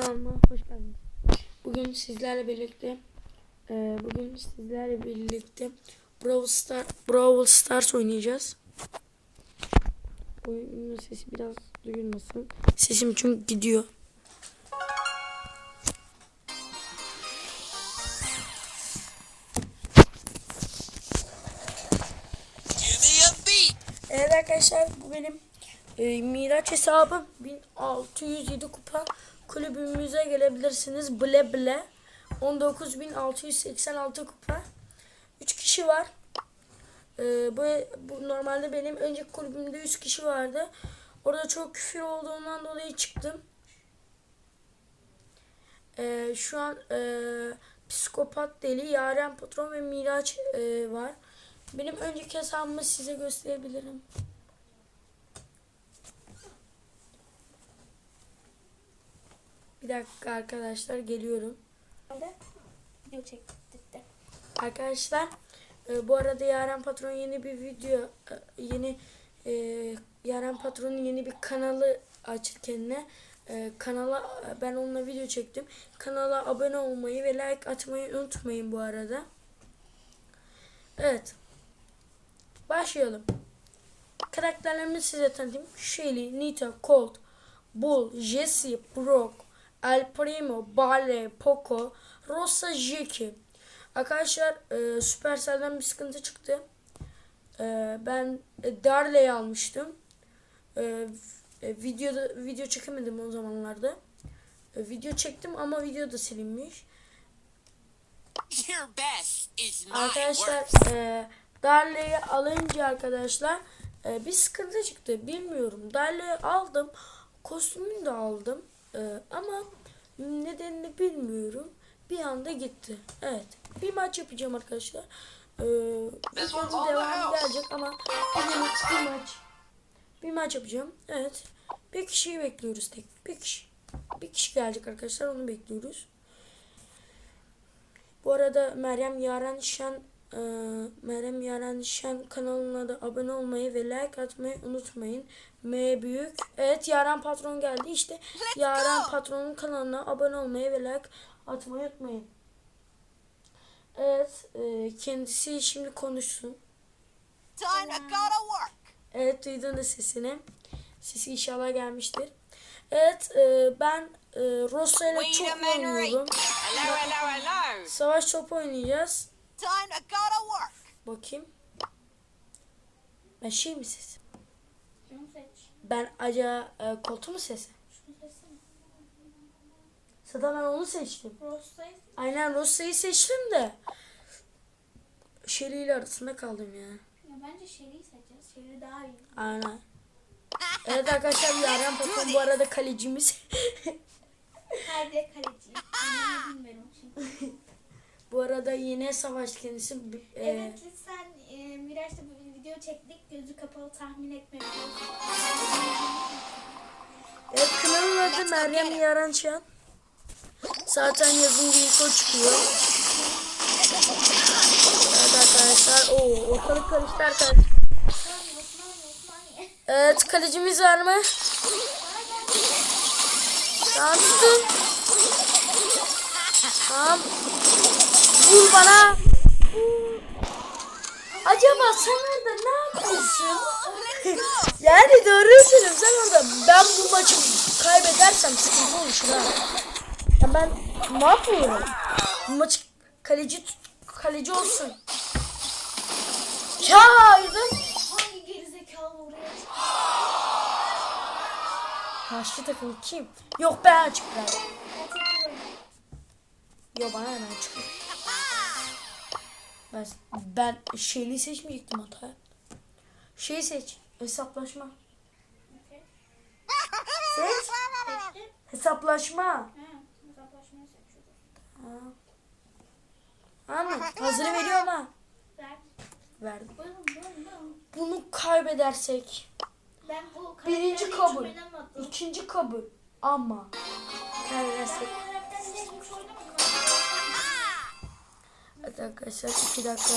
kanalıma hoş geldiniz. Bugün sizlerle birlikte e, bugün sizlerle birlikte Brawl Star Brawl Stars oynayacağız. Oyunun sesi biraz duyulmasın. Sesim çünkü gidiyor. Evet arkadaşlar bu benim e, Miraç hesabım 1607 kupa kulübümüze gelebilirsiniz. Ble ble. 19686 kupa. 3 kişi var. E, bu, bu normalde benim önceki kulübümde 100 kişi vardı. Orada çok küfür olduğundan dolayı çıktım. E, şu an e, psikopat deli Yaren Patron ve Miraç e, var. Benim önceki hesabımı size gösterebilirim. Bir dakika arkadaşlar geliyorum. Video çektik de. Arkadaşlar e, bu arada Yaren Patron yeni bir video e, yeni e, Yaren Patron'un yeni bir kanalı açtı kendine. Kanala ben onunla video çektim. Kanala abone olmayı ve like atmayı unutmayın bu arada. Evet. Başlayalım. Karakterlerimi size tanıtayım. Shelly, Nita, Colt, Bull, Jesse, Brock, El Primo, Barley, Poco, Rosa, Jackie. Arkadaşlar e, Supercell'den bir sıkıntı çıktı. E, ben e, Darley'i almıştım. E, e, videoda video çekemedim o zamanlarda. E, video çektim ama video da silinmiş. Arkadaşlar e, Darley'i alınca arkadaşlar e, bir sıkıntı çıktı. Bilmiyorum. Darley'i aldım. Kostümünü de aldım. E, ama nedenini bilmiyorum. Bir anda gitti. Evet. Bir maç yapacağım arkadaşlar. E, videonun devamı gelecek ama bir maç bir maç yapacağım. Evet. Bir kişiyi bekliyoruz tek. Bir kişi. Bir kişi gelecek arkadaşlar. Onu bekliyoruz. Bu arada Meryem Yaren Şen e, Meryem Yaren Şen kanalına da abone olmayı ve like atmayı unutmayın. M büyük. Evet Yaren Patron geldi. İşte Yaren Patron'un kanalına abone olmayı ve like atmayı unutmayın. Evet e, kendisi şimdi konuşsun. Evet duydun da sesini. Sesi inşallah gelmiştir. Evet e, ben e, Rosa ile çok oynuyorum. Savaş topu oynayacağız. Time I gotta work. Bakayım. Ben şey mi seç. Ben acaba e, koltuğu mu sesi? Zaten ben onu seçtim. Rostayı. Aynen Rosa'yı seçtim de. Shelly ile arasında kaldım ya. Ya bence Shelly'i seçeceğiz. Shelly daha iyi. Aynen. Evet arkadaşlar Yaren Patron bu arada kalecimiz. Haydi kaleci. Ben bilmiyorum çünkü. Bu arada yine savaş kendisi. E, Evet lütfen e, Miraç'ta bir video çektik. Gözü kapalı tahmin etmeyin. Evet kanalın adı Meryem Yaran Şen. Zaten yazınca ilk o çıkıyor. Evet arkadaşlar. Oo, ortalık karıştı arkadaşlar. Evet kalecimiz var mı? Tamam tutun. Tamam. Vur bana. Acaba sen orada ne yapıyorsun? yani doğru söylüyorum sen orada. Ben bu maçı kaybedersem sıkıntı oluşur ha. Ya ben ne yapıyorum? Bu maçı kaleci kaleci olsun. Ya aydın. Hangi gerizekalı oraya? Karşı takım kim? Yok ben açık. Ben. Yok bana hemen çıkıyor. Ben, ben şeyli seçmeyecektim hata. Şey seç. Hesaplaşma. Seç. Seçtim. Hesaplaşma. Ha, hesaplaşmayı seçiyorum. Anladın? Hazırı veriyorum ha. Ver. Verdim. Bunu kaybedersek. Ben bu Birinci kabul. ikinci kabul. Ama. Kaybedersek. Evet arkadaşlar iki dakika.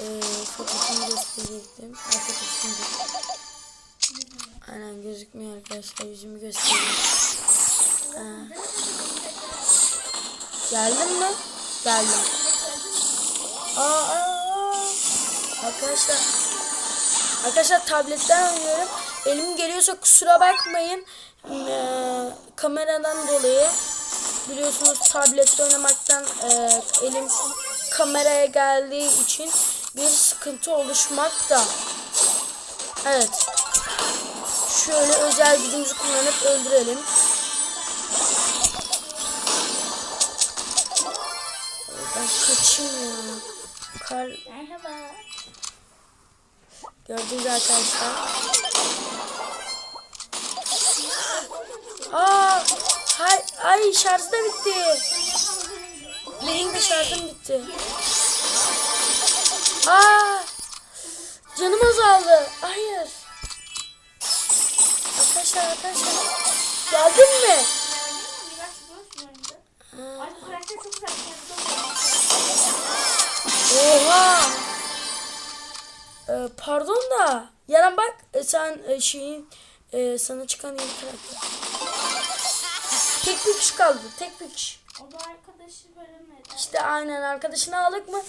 Ee, fotosunu gösterecektim. Ay da- Aynen gözükmüyor arkadaşlar. Yüzümü göstereyim. Ee, Geldin mi? Geldim. Aa, aa. Arkadaşlar. Arkadaşlar tabletten oynuyorum. Elim geliyorsa kusura bakmayın. Ee, kameradan dolayı. Biliyorsunuz tablette oynamaktan e, elim kameraya geldiği için bir sıkıntı oluşmakta. Evet. Şöyle özel gücümüzü kullanıp öldürelim. Ben kaçayım ya. Kar Merhaba. gördünüz arkadaşlar. Aa, hay, ay şarjı da bitti. Şarjım bitti. Aa, canım azaldı. Hayır. Arkadaşlar arkadaşlar. Geldin mi? Oha. Ee, pardon da. Yaran bak e, sen e, şeyin e, sana çıkan yeni karakter. Tek bir kişi kaldı. Tek bir kişi. O da arkadaşı veremedi. İşte aynen arkadaşını aldık mı?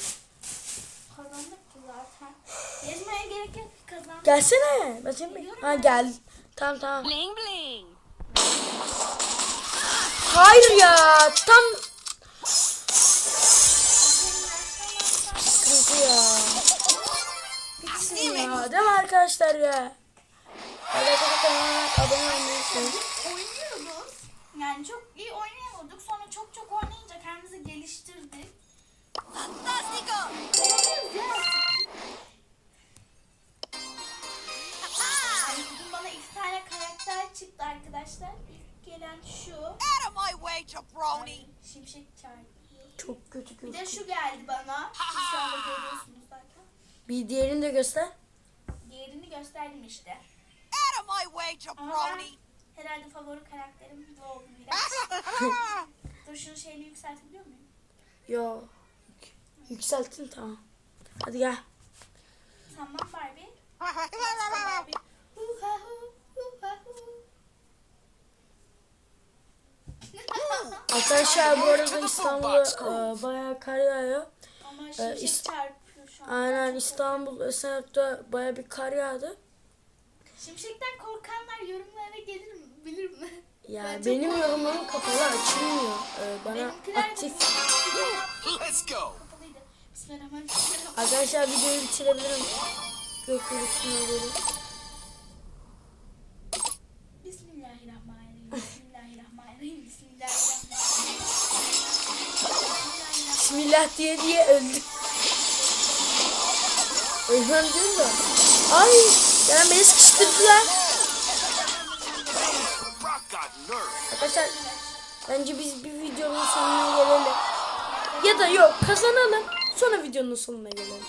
Kazandık ki zaten. Gezmeye gerek yok kazandık. Gelsene. Ben seni bek- Ha gel. Tamam tamam. Bling bling. Hayır ya. Tam sıkıntı ya. Bitsin ya. Değil mi arkadaşlar ya? Hadi arkadaşlar abone olmayı unutmayın. Oynuyorduk. Yani çok bugün bana iki tane karakter çıktı arkadaşlar. İlk gelen şu. Out of my way, jabroni. Şimşek çarpı. Çok kötü Bir de gözüküyor. şu geldi bana. Siz şu anda görüyorsunuz zaten. Bir diğerini de göster. Diğerini gösterdim işte. Out of my way, Ama ben jabroni. herhalde favori karakterim bu oldu biraz. Dur şunu şeyini yükseltebiliyor muyum? Yo. Yükselttin tamam. Hadi gel. Tamam Barbie. Barbie. Huha hu. Arkadaşlar bu arada İstanbul'da e, bayağı kar yağıyor. Ama Ee, şimşek çarpıyor şu an. Aynen İstanbul Esenyurt'ta bayağı bir kar yağdı. Şimşekten korkanlar yorumlara gelir mi? Bilir mi? Ya Ben çok benim yorumlarım kapalı açılmıyor. Ee, bana Benimkiler de aktif. Let's go. Arkadaşlar videoyu bitirebilirim. Gökyüzüne doğru. Bismillahirrahmanirrahim. Bismillahirrahmanirrahim. Bismillahirrahmanirrahim. Bismillah diye diye öldüm. Ölmem diyorum da. Ay! Yani beni sıkıştırdılar. Arkadaşlar bence biz bir videonun sonuna gelelim. Ya da yok kazanalım. Sonra videonun sonuna gelelim. On.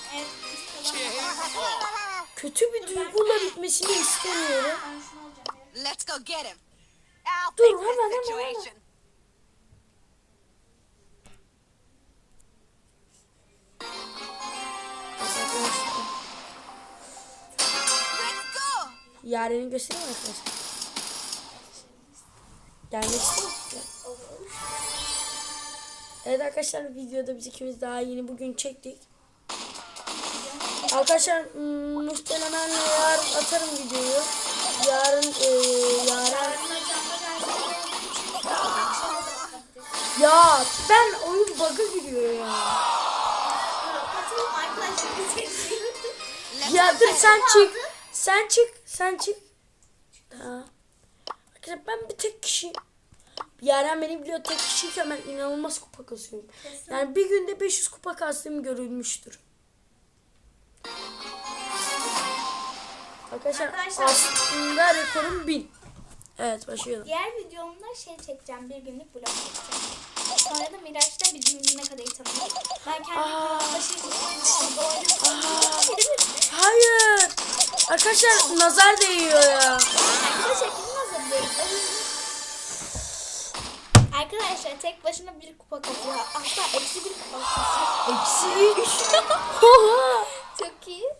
Kötü bir duyguyla bitmesini istemiyorum. Let's go get him. Dur, hemen, hemen, hemen. Yaren'i göstereyim mi arkadaşlar? Gelmek istiyor musun? Evet arkadaşlar videoda biz ikimiz daha yeni bugün çektik. Arkadaşlar hmm, muhtemelen yarın atarım videoyu. Yarın e, yarın ya ben oyun bug'a giriyor ya. Ya dur sen çık. Sen çık. Sen çık. Ha. Arkadaşlar ben bir tek kişi Yaren beni biliyor tek kişiyken ben inanılmaz kupa kasıyorum. Yani bir günde 500 kupa kastığım görülmüştür. Arkadaşlar, Arkadaşlar- aslında rekorum 1000. Evet başlayalım. Diğer videomda şey çekeceğim. Bir günlük vlog çekeceğim. Sonra da Miraç'ta bizim ne kadar tanıyoruz. Ben kendim Aa. kanalda şey çekeceğim. Hayır. Arkadaşlar nazar değiyor ya. Arkadaşlar kim hazırlayın? Arkadaşlar tek başına bir kupa kasıyor. Hatta eksi bir kupa kasıyor. Eksi 3. Oha. Çok iyi.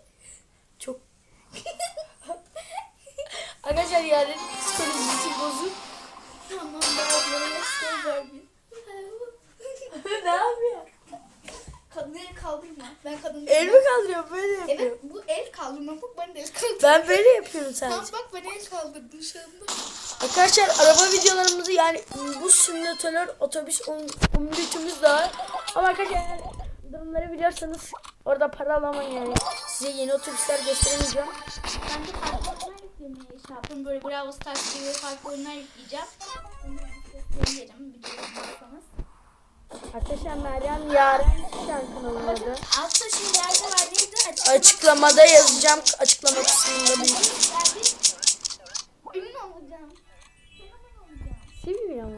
Çok. Arkadaşlar Yaren'in psikolojisi bozuk. Tamam ben onları göstereceğim. Kadın. El mi kaldırıyor böyle yapıyor. Evet bu el kaldırma bak ben de el kaldırdım. Ben böyle yapıyorum Tamam sadece. bak ben el kaldırdım şu anda. Arkadaşlar araba videolarımızı yani bu simülatör otobüs umutumuz da var. Ama arkadaşlar yani durumları biliyorsanız orada para alamam yani. Size yeni otobüsler gösteremeyeceğim. Ben de farklı oyunlar yüklemeye şey yaptım. Böyle Bravo Stars gibi farklı oyunlar yükleyeceğim. Onları size biliyorsanız. Arkadaşlar Meryem Yaren Şen kanalının adı. Altta şeylerde var neydi? Açıklama. Açıklamada yazacağım. Açıklama kısmında bir. Ünlü olacağım. Sevmiyor ama.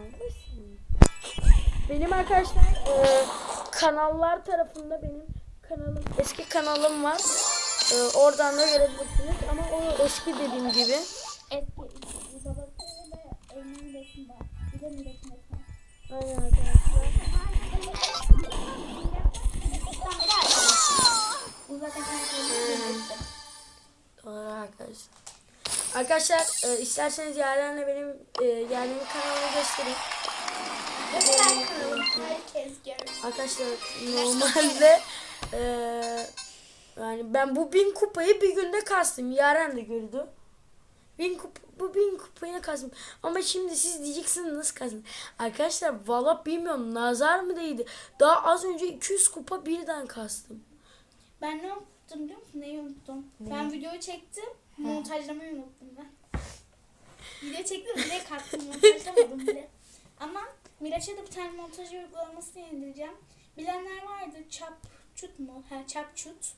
Benim arkadaşlar e, kanallar tarafında benim kanalım eski kanalım var. E, oradan da görebilirsiniz ama o eski dediğim gibi. Eski babası ve evinin resmi var. Bir de. Aynen arkadaşlar. Arkadaşlar. Arkadaşlar e, isterseniz Yaren'le benim e, Yaren'in kanalını göstereyim. Arkadaşlar normalde e, yani ben bu bin kupayı bir günde kastım. Yaren de gördü. Bin kup bu bin kupayı kastım. Ama şimdi siz diyeceksiniz nasıl kastım. Arkadaşlar valla bilmiyorum nazar mı değdi. Daha az önce 200 kupa birden kastım. Ben ne unuttum biliyor musun? Neyi unuttum? Ben videoyu çektim. Montajlamayı unuttum ben. Video çektim direkt attım. Montajlamadım bile. Ama Miraç'a da bir tane montaj uygulamasını indireceğim. Bilenler vardır. Çap çut mu? Ha çap çut.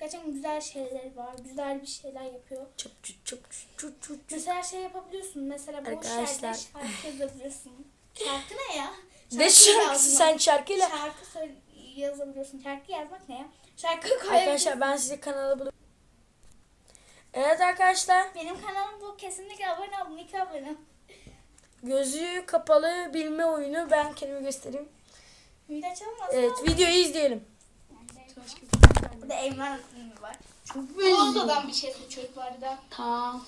Gerçekten güzel şeyler var. Güzel bir şeyler yapıyor. Çöp çüt çüt çüt çüt. Mesela şey yapabiliyorsun. Mesela boş Arkadaşlar. yerde şarkı yazabiliyorsun. Şarkı ne ya? Ne Şarkı şarkısı yazmak. sen şarkıyla? Şarkı söyle yazabiliyorsun. Şarkı yazmak ne ya? Şarkı koyabiliyorsun. Arkadaşlar ben size kanalı bulup Evet arkadaşlar Benim kanalım bu. Kesinlikle abone olun. İki abone. gözü kapalı bilme oyunu ben kendimi göstereyim. Miraç olmaz. Evet videoyu izleyelim. Bu da Eymen filmi var. Çok belli. Odadan bir şey seçiyoruz bu arada. Tamam.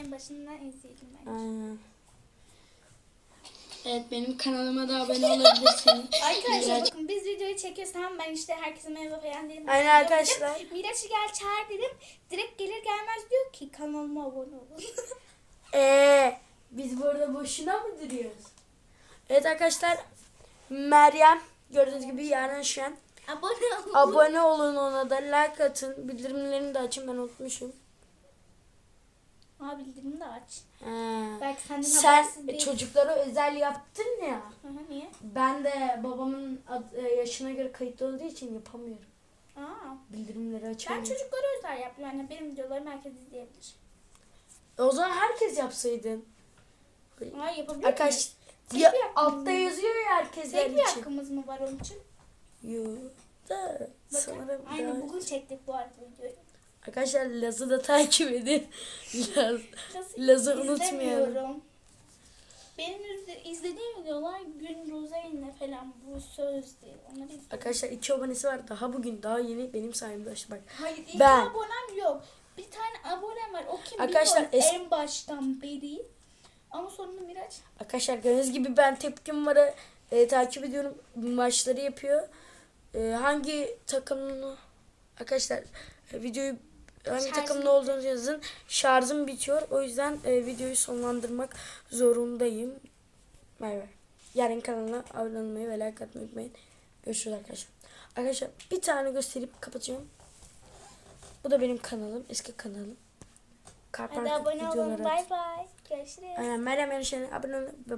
En başından izleyelim ben. Aynen. Evet benim kanalıma da abone olabilirsiniz. Arkadaşlar Miraç- bakın biz videoyu çekiyoruz tamam ben işte herkese merhaba falan dedim. Aynen arkadaşlar. Miraç'ı gel çağır dedim. Direkt gelir gelmez diyor ki kanalıma abone olun. Eee biz burada boşuna mı duruyoruz? Evet arkadaşlar Meryem gördüğünüz gibi Yaren Şen. Abone olun. Abone olun ona da like atın. Bildirimlerini de açın ben unutmuşum. Aa bildirimi de aç. He. Belki senden Sen habersiz bir... çocuklara özel yaptın ya. Hı hı, niye? Ben de babamın ad- e, yaşına göre kayıtlı olduğu için yapamıyorum. Aa, Bildirimleri ben açamıyorum. çocuklara özel yapıyorum. Yani benim videolarımı herkes izleyebilir. E, O zaman herkes yapsaydın. Aa yapabilir Arkadaş miyiz? Tek ya, bir hakkımız altta mı? yazıyor ya herkesler Tek bir için. hakkımız mı var onun için? Yo. Da Bakın. sanırım Aynen daha- bugün çektik bu arada videoyu. Arkadaşlar Laz'ı da takip edin. Laz. Laz'ı unutmayalım. Benim izle- izlediğim videolar Gün Rozeyn'le falan bu söz değil. Onları izliyorum. Arkadaşlar iki abonesi var. Daha bugün daha yeni benim sayemde açtı bak. Hayır iki Ben- abonem yok. Bir tane abonem var. O kim Arkadaşlar, bilmiyorum en baştan beri. Ama sonunda Miraç. Arkadaşlar gördüğünüz gibi ben tepkim varı e, takip ediyorum. Maçları yapıyor. E, hangi takımını arkadaşlar e, videoyu hangi Şarjım takımın olduğunu yazın. Şarjım bitiyor. O yüzden e, videoyu sonlandırmak zorundayım. Bay bay. Yarın kanalına abone olmayı ve like atmayı unutmayın. Görüşürüz arkadaşlar. Arkadaşlar bir tane gösterip kapatacağım. Bu da benim kanalım. Eski kanalım. Car Hadi abone olun. Bay bay. Görüşürüz. Aynen Meryem Yarışan'a abone olun.